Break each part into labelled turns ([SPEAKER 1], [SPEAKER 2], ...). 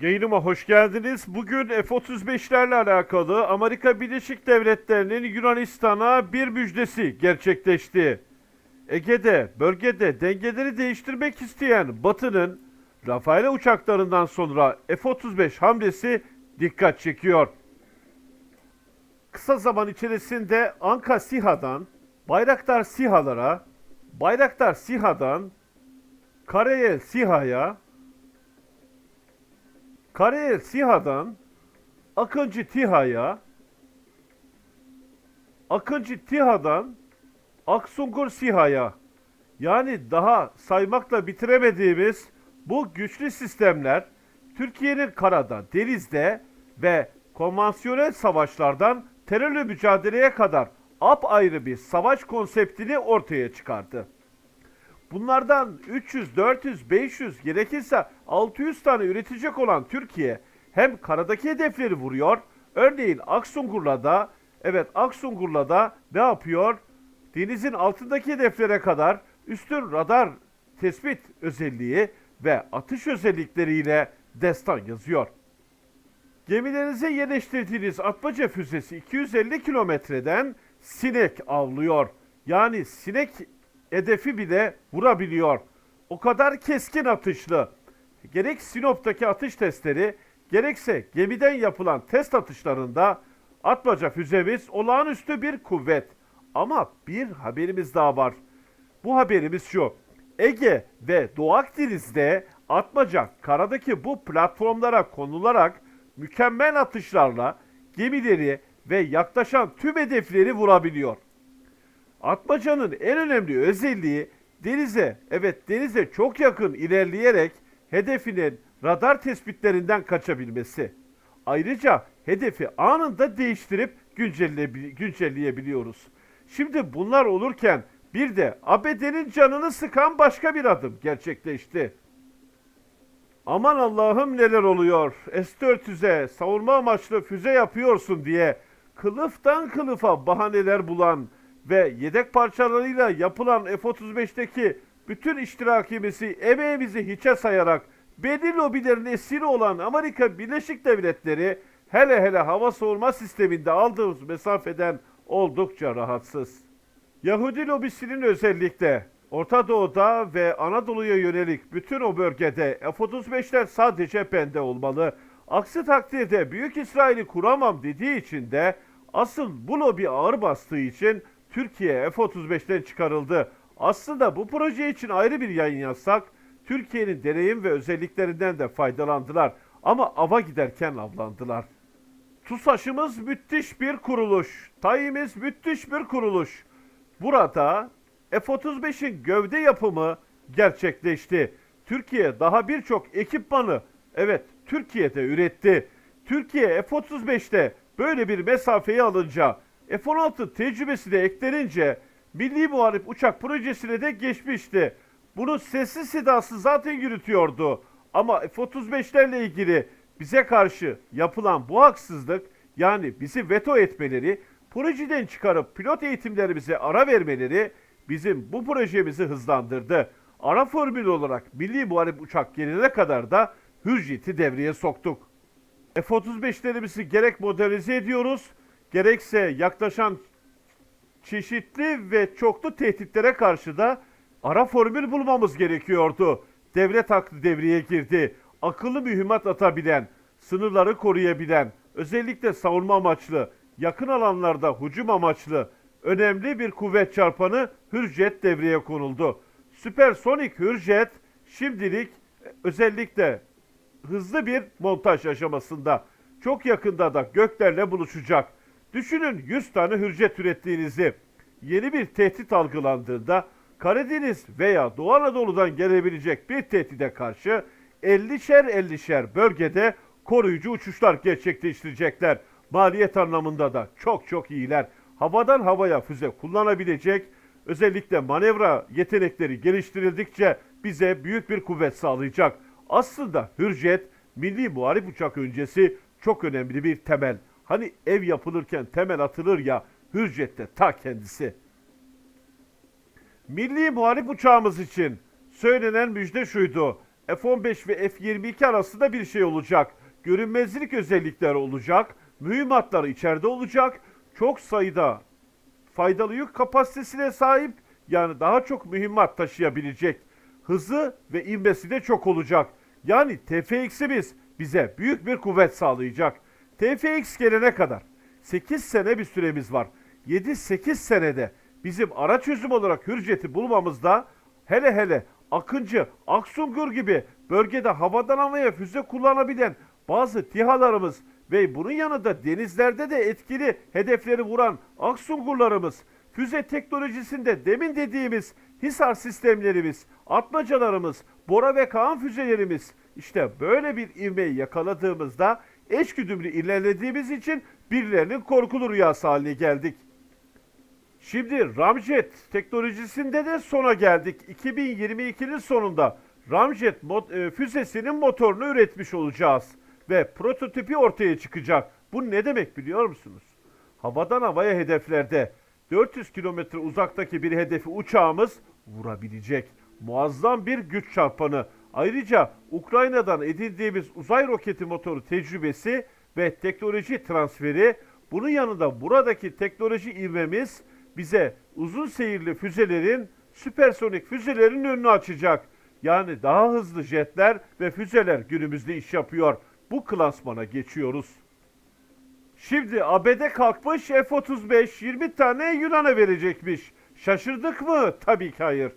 [SPEAKER 1] Yayınıma hoş geldiniz. Bugün F-35'lerle alakalı Amerika Birleşik Devletleri'nin Yunanistan'a bir müjdesi gerçekleşti. Ege'de, bölgede dengeleri değiştirmek isteyen Batı'nın Rafael uçaklarından sonra F-35 hamlesi dikkat çekiyor. Kısa zaman içerisinde Anka SİHA'dan Bayraktar SİHA'lara, Bayraktar SİHA'dan Karayel SİHA'ya, Karayel SİHA'dan Akıncı TİHA'ya, Akıncı TİHA'dan Aksungur SİHA'ya yani daha saymakla bitiremediğimiz bu güçlü sistemler Türkiye'nin karada, denizde ve konvansiyonel savaşlardan terörle mücadeleye kadar apayrı bir savaş konseptini ortaya çıkardı. Bunlardan 300, 400, 500 gerekirse 600 tane üretecek olan Türkiye hem karadaki hedefleri vuruyor. Örneğin Aksungur'la evet Aksungur'la ne yapıyor? Denizin altındaki hedeflere kadar üstün radar tespit özelliği ve atış özellikleriyle destan yazıyor. Gemilerinize yerleştirdiğiniz atmaca füzesi 250 kilometreden sinek avlıyor. Yani sinek hedefi bile vurabiliyor. O kadar keskin atışlı. Gerek Sinop'taki atış testleri gerekse gemiden yapılan test atışlarında atmaca füzemiz olağanüstü bir kuvvet. Ama bir haberimiz daha var. Bu haberimiz şu. Ege ve Doğu Akdeniz'de atmaca karadaki bu platformlara konularak mükemmel atışlarla gemileri ve yaklaşan tüm hedefleri vurabiliyor. Atmacanın en önemli özelliği denize, evet denize çok yakın ilerleyerek hedefinin radar tespitlerinden kaçabilmesi. Ayrıca hedefi anında değiştirip güncelle- güncelleyebiliyoruz. Şimdi bunlar olurken bir de ABD'nin canını sıkan başka bir adım gerçekleşti. Aman Allah'ım neler oluyor. S-400'e savunma amaçlı füze yapıyorsun diye kılıftan kılıfa bahaneler bulan ve yedek parçalarıyla yapılan F-35'teki bütün iştirakimizi, emeğimizi hiçe sayarak belli lobilerin esiri olan Amerika Birleşik Devletleri hele hele hava savunma sisteminde aldığımız mesafeden oldukça rahatsız. Yahudi lobisinin özellikle Orta Doğu'da ve Anadolu'ya yönelik bütün o bölgede F-35'ler sadece bende olmalı. Aksi takdirde Büyük İsrail'i kuramam dediği için de asıl bu lobi ağır bastığı için Türkiye F-35'ten çıkarıldı. Aslında bu proje için ayrı bir yayın yazsak Türkiye'nin deneyim ve özelliklerinden de faydalandılar. Ama ava giderken avlandılar. TUSAŞ'ımız müthiş bir kuruluş. TAİ'miz müthiş bir kuruluş. Burada F-35'in gövde yapımı gerçekleşti. Türkiye daha birçok ekipmanı evet Türkiye'de üretti. Türkiye F-35'te böyle bir mesafeyi alınca F-16 tecrübesi de eklenince Milli Muharip Uçak projesine de geçmişti. Bunu sessiz sedasız zaten yürütüyordu. Ama F-35'lerle ilgili bize karşı yapılan bu haksızlık yani bizi veto etmeleri, projeden çıkarıp pilot eğitimlerimize ara vermeleri bizim bu projemizi hızlandırdı. Ara formül olarak Milli Muharip Uçak gelene kadar da Hürjet'i devreye soktuk. F-35'lerimizi gerek modernize ediyoruz, gerekse yaklaşan çeşitli ve çoklu tehditlere karşı da ara formül bulmamız gerekiyordu. Devlet aklı devreye girdi. Akıllı mühimmat atabilen, sınırları koruyabilen, özellikle savunma amaçlı, yakın alanlarda hücum amaçlı önemli bir kuvvet çarpanı Hürjet devreye konuldu. Süpersonik Hürjet şimdilik özellikle hızlı bir montaj aşamasında. Çok yakında da göklerle buluşacak. Düşünün 100 tane hürjet ürettiğinizi. Yeni bir tehdit algılandığında Karadeniz veya Doğu Anadolu'dan gelebilecek bir tehdide karşı 50'şer 50'şer bölgede koruyucu uçuşlar gerçekleştirecekler. Maliyet anlamında da çok çok iyiler. Havadan havaya füze kullanabilecek, özellikle manevra yetenekleri geliştirildikçe bize büyük bir kuvvet sağlayacak. Aslında Hürjet milli muharip uçak öncesi çok önemli bir temel. Hani ev yapılırken temel atılır ya Hürjet'te ta kendisi. Milli muharip uçağımız için söylenen müjde şuydu. F-15 ve F-22 arasında bir şey olacak. Görünmezlik özellikleri olacak. Mühimmatları içeride olacak. Çok sayıda faydalı yük kapasitesine sahip yani daha çok mühimmat taşıyabilecek. Hızı ve inmesi de çok olacak. Yani TFX'imiz bize büyük bir kuvvet sağlayacak. TFX gelene kadar 8 sene bir süremiz var. 7-8 senede bizim ara çözüm olarak Hürjet'i bulmamızda hele hele Akıncı, Aksungur gibi bölgede havadan havaya füze kullanabilen bazı TİHA'larımız ve bunun yanında denizlerde de etkili hedefleri vuran Aksungurlarımız, füze teknolojisinde demin dediğimiz Hisar sistemlerimiz, atmacalarımız, Bora ve Kaan füzelerimiz işte böyle bir ivmeyi yakaladığımızda eşgüdümlü ilerlediğimiz için birilerinin korkulu rüyası haline geldik. Şimdi Ramjet teknolojisinde de sona geldik. 2022'nin sonunda Ramjet mo- e, füzesinin motorunu üretmiş olacağız ve prototipi ortaya çıkacak. Bu ne demek biliyor musunuz? Havadan havaya hedeflerde 400 kilometre uzaktaki bir hedefi uçağımız vurabilecek. Muazzam bir güç çarpanı. Ayrıca Ukrayna'dan edindiğimiz uzay roketi motoru tecrübesi ve teknoloji transferi bunun yanında buradaki teknoloji ivmemiz bize uzun seyirli füzelerin, süpersonik füzelerin önünü açacak. Yani daha hızlı jetler ve füzeler günümüzde iş yapıyor. Bu klasmana geçiyoruz. Şimdi ABD kalkmış F-35 20 tane Yunan'a verecekmiş. Şaşırdık mı? Tabii ki hayır.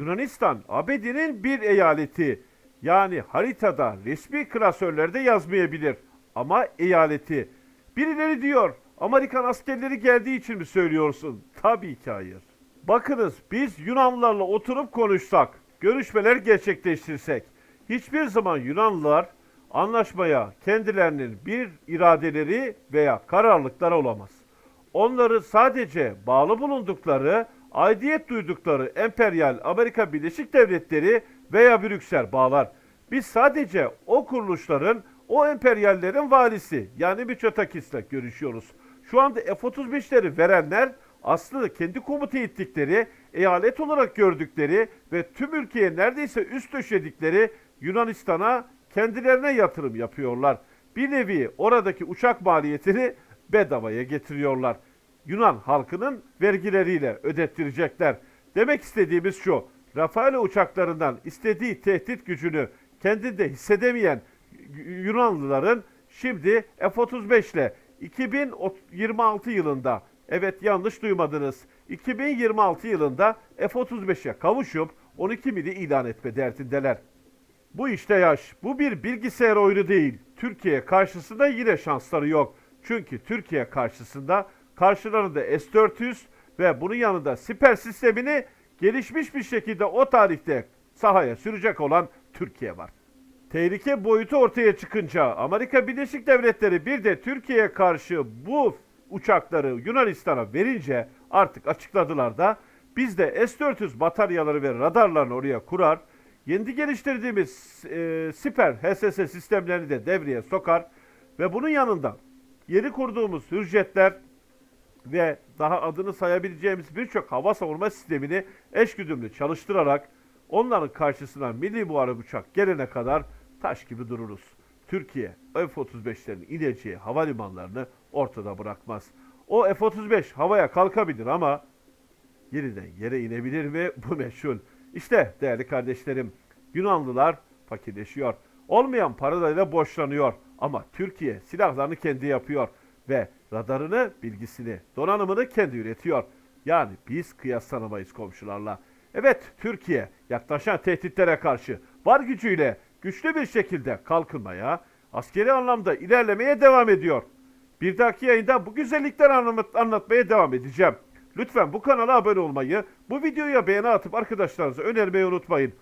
[SPEAKER 1] Yunanistan ABD'nin bir eyaleti. Yani haritada resmi klasörlerde yazmayabilir. Ama eyaleti. Birileri diyor Amerikan askerleri geldiği için mi söylüyorsun? Tabii ki hayır. Bakınız biz Yunanlılarla oturup konuşsak, görüşmeler gerçekleştirsek hiçbir zaman Yunanlılar anlaşmaya kendilerinin bir iradeleri veya kararlılıkları olamaz. Onları sadece bağlı bulundukları, aidiyet duydukları emperyal Amerika Birleşik Devletleri veya Brüksel bağlar. Biz sadece o kuruluşların, o emperyallerin valisi yani Mitsotakis'le görüşüyoruz. Şu anda F-35'leri verenler aslında kendi komuta ettikleri, eyalet olarak gördükleri ve tüm ülkeye neredeyse üst döşedikleri Yunanistan'a kendilerine yatırım yapıyorlar. Bir nevi oradaki uçak maliyetini bedavaya getiriyorlar. Yunan halkının vergileriyle ödettirecekler. Demek istediğimiz şu. Rafael uçaklarından istediği tehdit gücünü kendinde hissedemeyen Yunanlıların şimdi F-35 ile 2026 yılında evet yanlış duymadınız 2026 yılında F-35'e kavuşup 12 mili ilan etme derdindeler. Bu işte yaş. Bu bir bilgisayar oyunu değil. Türkiye karşısında yine şansları yok. Çünkü Türkiye karşısında karşılarında S-400 ve bunun yanında siper sistemini gelişmiş bir şekilde o tarihte sahaya sürecek olan Türkiye var. Tehlike boyutu ortaya çıkınca Amerika Birleşik Devletleri bir de Türkiye'ye karşı bu uçakları Yunanistan'a verince artık açıkladılar da biz de S-400 bataryaları ve radarlarını oraya kurar, Yeni geliştirdiğimiz e, siper HSS sistemlerini de devreye sokar ve bunun yanında yeni kurduğumuz hürjetler ve daha adını sayabileceğimiz birçok hava savunma sistemini eşgüdümlü çalıştırarak onların karşısına milli muharip uçak gelene kadar taş gibi dururuz. Türkiye F-35'lerin ineceği havalimanlarını ortada bırakmaz. O F-35 havaya kalkabilir ama yeniden yere inebilir mi bu meşhur. İşte değerli kardeşlerim Yunanlılar fakirleşiyor. Olmayan parayla borçlanıyor ama Türkiye silahlarını kendi yapıyor ve radarını, bilgisini, donanımını kendi üretiyor. Yani biz kıyaslanamayız komşularla. Evet Türkiye yaklaşan tehditlere karşı var gücüyle güçlü bir şekilde kalkınmaya, askeri anlamda ilerlemeye devam ediyor. Bir dahaki yayında bu güzellikleri anlat- anlatmaya devam edeceğim. Lütfen bu kanala abone olmayı, bu videoya beğeni atıp arkadaşlarınıza önermeyi unutmayın.